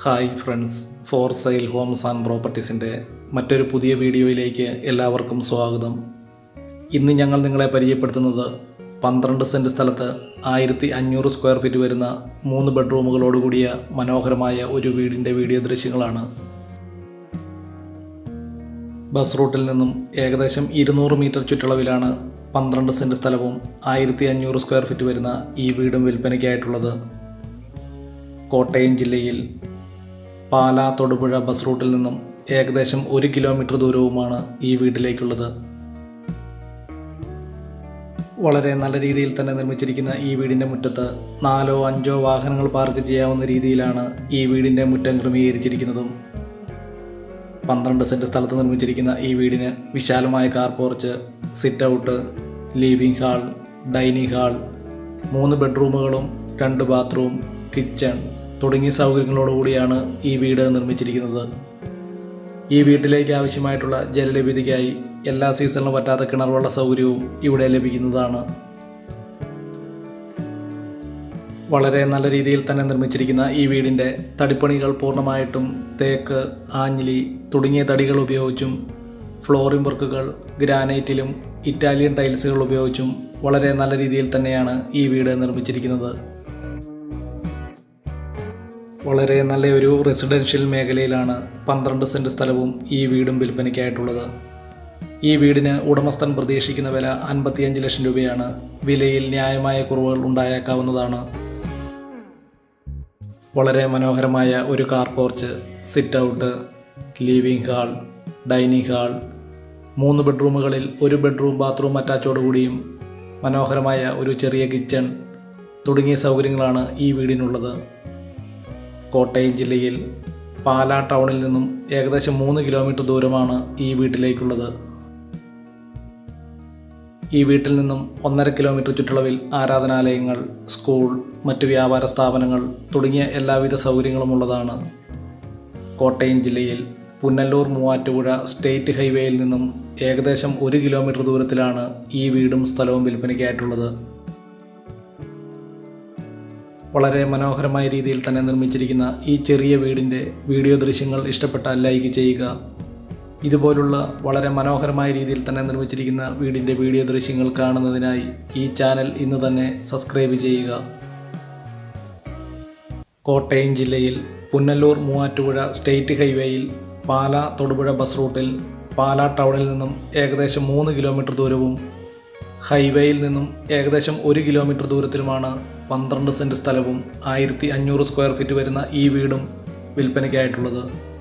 Hi friends for sale homes and പ്രോപ്പർട്ടീസിന്റെ മറ്റൊരു പുതിയ വീഡിയോയിലേക്ക് എല്ലാവർക്കും സ്വാഗതം. ഇന്ന് ഞങ്ങൾ നിങ്ങളെ പരിചയപ്പെടുത്തുന്നത് പന്ത്രണ്ട് സെന്റ് സ്ഥലത്ത് ആയിരത്തി അഞ്ഞൂറ് സ്ക്വയർ ഫീറ്റ് വരുന്ന മൂന്ന് ബെഡ്റൂമുകളോടുകൂടിയ മനോഹരമായ ഒരു വീടിന്റെ വീഡിയോ ദൃശ്യങ്ങളാണ്. ബസ് റൂട്ടിൽ നിന്നും ഏകദേശം ഇരുന്നൂറ് മീറ്റർ ചുറ്റളവിലാണ് പന്ത്രണ്ട് സെന്റ് സ്ഥലവും ആയിരത്തി അഞ്ഞൂറ് സ്ക്വയർ ഫീറ്റ് വരുന്ന ഈ വീടും വിൽപ്പനയ്ക്കായിട്ടുള്ളത്. കോട്ടയം ജില്ലയിൽ പാലാ തൊടുപുഴ ബസ് റൂട്ടിൽ നിന്നും ഏകദേശം ഒരു കിലോമീറ്റർ ദൂരവുമാണ് ഈ വീട്ടിലേക്കുള്ളത്. വളരെ നല്ല രീതിയിൽ തന്നെ നിർമ്മിച്ചിരിക്കുന്ന ഈ വീടിന്റെ മുറ്റത്ത് നാലോ അഞ്ചോ വാഹനങ്ങൾ പാർക്ക് ചെയ്യാവുന്ന രീതിയിലാണ് ഈ വീടിന്റെ മുറ്റം ക്രമീകരിച്ചിരിക്കുന്നതും. പന്ത്രണ്ട് സെന്റ് സ്ഥലത്ത് നിർമ്മിച്ചിരിക്കുന്ന ഈ വീടിന് വിശാലമായ car porch sit out living hall dining hall മൂന്ന് ബെഡ്റൂമുകളും രണ്ട് ബാത്റൂം കിച്ചൺ തുടങ്ങിയ സൗകര്യങ്ങളോടുകൂടിയാണ് ഈ വീട് നിർമ്മിച്ചിരിക്കുന്നത്. ഈ വീട്ടിലേക്ക് ആവശ്യമായിട്ടുള്ള ജലലഭ്യതയ്ക്കായി എല്ലാ സീസണിലും പറ്റാത്ത കിണർവെള്ള സൗകര്യവും ഇവിടെ ലഭിക്കുന്നതാണ്. വളരെ നല്ല രീതിയിൽ തന്നെ നിർമ്മിച്ചിരിക്കുന്ന ഈ വീടിന്റെ തടിപ്പണികൾ പൂർണമായിട്ടും തേക്ക് ആഞ്ഞിലി തുടങ്ങിയ തടികൾ ഉപയോഗിച്ചും ഫ്ലോറിംഗ് വർക്കുകൾ ഗ്രാനൈറ്റിലും ഇറ്റാലിയൻ ടൈൽസുകൾ ഉപയോഗിച്ചും വളരെ നല്ല രീതിയിൽ തന്നെയാണ് ഈ വീട് നിർമ്മിച്ചിരിക്കുന്നത്. വളരെ നല്ല ഒരു റെസിഡൻഷ്യൽ മേഖലയിലാണ് പന്ത്രണ്ട് സെന്റ് സ്ഥലവും ഈ വീടും വിൽപ്പനയ്ക്കായിട്ടുള്ളത്. ഈ വീടിന് ഉടമസ്ഥൻ പ്രതീക്ഷിക്കുന്ന വില അൻപത്തിയഞ്ച് ലക്ഷം രൂപയാണ്. വിലയിൽ ന്യായമായ കുറവുകൾ ഉണ്ടായേക്കാവുന്നതാണ്. വളരെ മനോഹരമായ ഒരു car porch sit out living hall dining hall മൂന്ന് ബെഡ്റൂമുകളിൽ ഒരു ബെഡ്റൂം ബാത്റൂം അറ്റാച്ചോടുകൂടിയും മനോഹരമായ ഒരു ചെറിയ കിച്ചൺ തുടങ്ങിയ സൗകര്യങ്ങളാണ് ഈ വീടിനുള്ളത്. കോട്ടയം ജില്ലയിൽ പാലാ ടൗണിൽ നിന്നും ഏകദേശം മൂന്ന് കിലോമീറ്റർ ദൂരമാണ് ഈ വീട്ടിലേക്കുള്ളത്. ഈ വീട്ടിൽ നിന്നും ഒന്നര കിലോമീറ്റർ ചുറ്റളവിൽ ആരാധനാലയങ്ങൾ സ്കൂൾ മറ്റു വ്യാപാര സ്ഥാപനങ്ങൾ തുടങ്ങിയ എല്ലാവിധ സൗകര്യങ്ങളും ഉള്ളതാണ് കോട്ടയം ജില്ലയിൽ പുന്നല്ലൂർ മൂവാറ്റുപുഴ സ്റ്റേറ്റ് ഹൈവേയിൽ നിന്നും ഏകദേശം ഒരു കിലോമീറ്റർ ദൂരത്തിലാണ് ഈ വീടും സ്ഥലവും വിൽപ്പനയ്ക്കായിട്ടുള്ളത്. വളരെ മനോഹരമായ രീതിയിൽ തന്നെ നിർമ്മിച്ചിരിക്കുന്ന ഈ ചെറിയ വീടിന്റെ വീഡിയോ ദൃശ്യങ്ങൾ ഇഷ്ടപ്പെട്ടാൽ ലൈക്ക് ചെയ്യുക. ഇതുപോലുള്ള വളരെ മനോഹരമായ രീതിയിൽ തന്നെ നിർമ്മിച്ചിരിക്കുന്ന വീടിന്റെ വീഡിയോ ദൃശ്യങ്ങൾ കാണുന്നതിനായി ഈ ചാനൽ ഇന്ന് തന്നെ സബ്സ്ക്രൈബ് ചെയ്യുക. കോട്ടയം ജില്ലയിൽ പുന്നല്ലൂർ മൂവാറ്റുപുഴ സ്റ്റേറ്റ് ഹൈവേയിൽ പാലാ തൊടുപുഴ ബസ് റൂട്ടിൽ പാലാ ടൗണിൽ നിന്നും ഏകദേശം മൂന്ന് കിലോമീറ്റർ ദൂരവും ഹൈവേയിൽ നിന്നും ഏകദേശം ഒരു കിലോമീറ്റർ ദൂരത്തിലുമാണ് പന്ത്രണ്ട് സെന്റ് സ്ഥലവും ആയിരത്തി അഞ്ഞൂറ് സ്ക്വയർ ഫീറ്റ് വരുന്ന ഈ വീടും വിൽപ്പനയ്ക്കായിട്ടുള്ളത്.